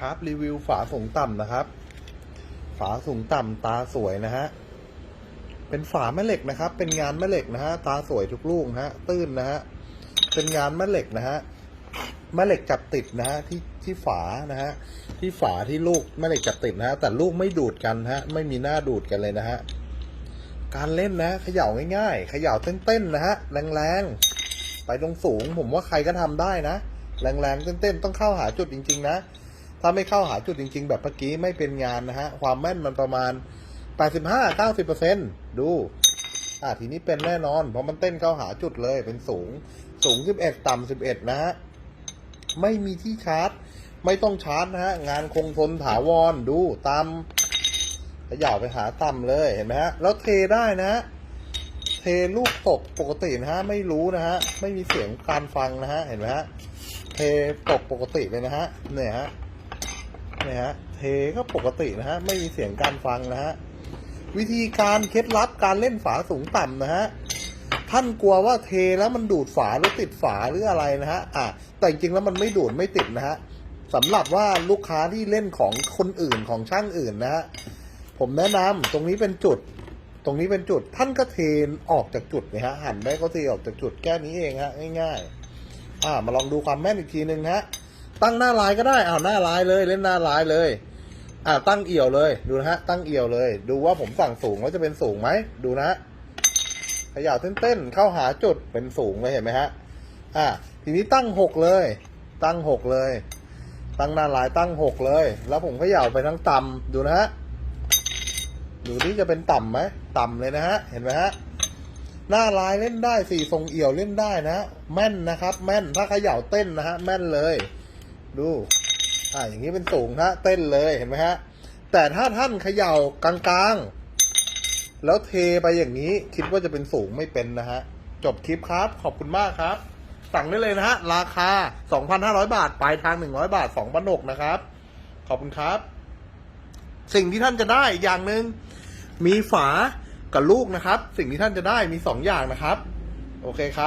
ครับรีวิวฝาสูงต่ำนะครับ ฝาสูงต่ำตาสวยนะฮะเป็นฝาแม่เหล็กนะครับ เป็นงานแม่เหล็กนะฮะตาสวยทุกลูกนะฮะตื้นนะฮะเป็นงานแม่เหล็กนะฮะแม่เหล็กจับติดนะฮะที่ที่ฝานะฮะที่ฝาที่ลูกแม่เหล็กจับติดนะฮะแต่ลูกไม่ดูดกันฮะไม่มีหน้าดูดกันเลยนะฮะการเล่นนะเขย่าง่ายๆเขย่าเต้นๆนะฮะแรงๆไปตรงสูงผมว่าใครก็ทำได้นะแรงๆเต้นๆต้องเข้าหาจุดจริง ๆ นะ ถ้าไม่เข้าหาจุดจริง ๆ แบบเมื่อกี้ไม่เป็นงานนะฮะ ความแม่นมันประมาณ 85-90%ดูอ่าทีนี้เป็นแน่นอน เพราะมันเต้นเข้าหาจุดเลยเป็นสูง สูง 11 ต่ำ 11 นะฮะ ไม่มีที่ชาร์จ ไม่ต้องชาร์จนะฮะ งานคงทนถาวรดูตามขย่าไปหาต่ำเลยเห็นไหมฮะ แล้วเทได้นะฮะ เทลูกตกปกตินะฮะ ไม่รู้นะฮะ ไม่มีเสียงการฟังนะฮะ เห็นไหมฮะ เทตกปกติเลยนะฮะ เนี่ยฮะ เนี่ยฮะเทก็ปกตินะฮะไม่มีเสียงการฟังนะฮะวิธีการเคล็ดลับการเล่นฝาสูงต่ำนะฮะท่านกลัวว่าเทแล้วมันดูดฝาหรือติดฝาหรืออะไรนะฮะอะแต่จริงแล้วมันไม่ดูดไม่ติดนะฮะสำหรับว่าลูกค้าที่เล่นของคนอื่นของช่างอื่นนะฮะผมแนะนำตรงนี้เป็นจุด ตรงนี้เป็นจุดท่านก็เทออกจากจุดนะฮะหันได้ก็เทออกจากจุดแค่นี้เองฮะง่ายๆอ่ามาลองดูความแม่นอีกทีหนึ่งนะฮะ ตั้งหน้าลายก็ได้อ้าวหน้าลายเลยเล่นหน้าลายเลยอ่าตั้งเอี่ยวเลยดูนะฮะตั้งเอี่ยวเลย ดูว่าผมสั่งสูงว่าจะเป็นสูงไหมดูนะฮะขยับเต้นๆเข้าหาจุดเป็นสูงเลยเห็นไหมฮะอ่าทีนี้ตั้งหกเลย ตั้งหกเลย ตั้งหน้าลายตั้งหกเลย แล้วผมเขย่าไปทั้งต่ำดูนะฮะดูนี่จะเป็นต่ำไหมต่ำเลยนะฮะเห็นไหมฮะหน้าลายเล่นได้สี่ทรงเอี่ยวเล่นได้นะแม่นนะครับ แม่นถ้าเขย่าเต้นนะฮะแม่นเลย ดู อ่าอย่างนี้เป็นสูงนะเต้นเลยเห็นไหมฮะ แต่ถ้าท่านเขย่ากลางๆ แล้วเทไปอย่างนี้คิดว่าจะเป็นสูงไม่เป็นนะฮะ จบคลิปครับ ขอบคุณมากครับ สั่งได้เลยนะฮะ ราคา 2,500 บาท ปลายทาง 100 บาท2บันกนะครับ ขอบคุณครับ สิ่งที่ท่านจะได้อีกอย่างหนึ่งมีฝากับลูกนะครับ สิ่งที่ท่านจะได้มีสองอย่างนะครับ โอเคครับ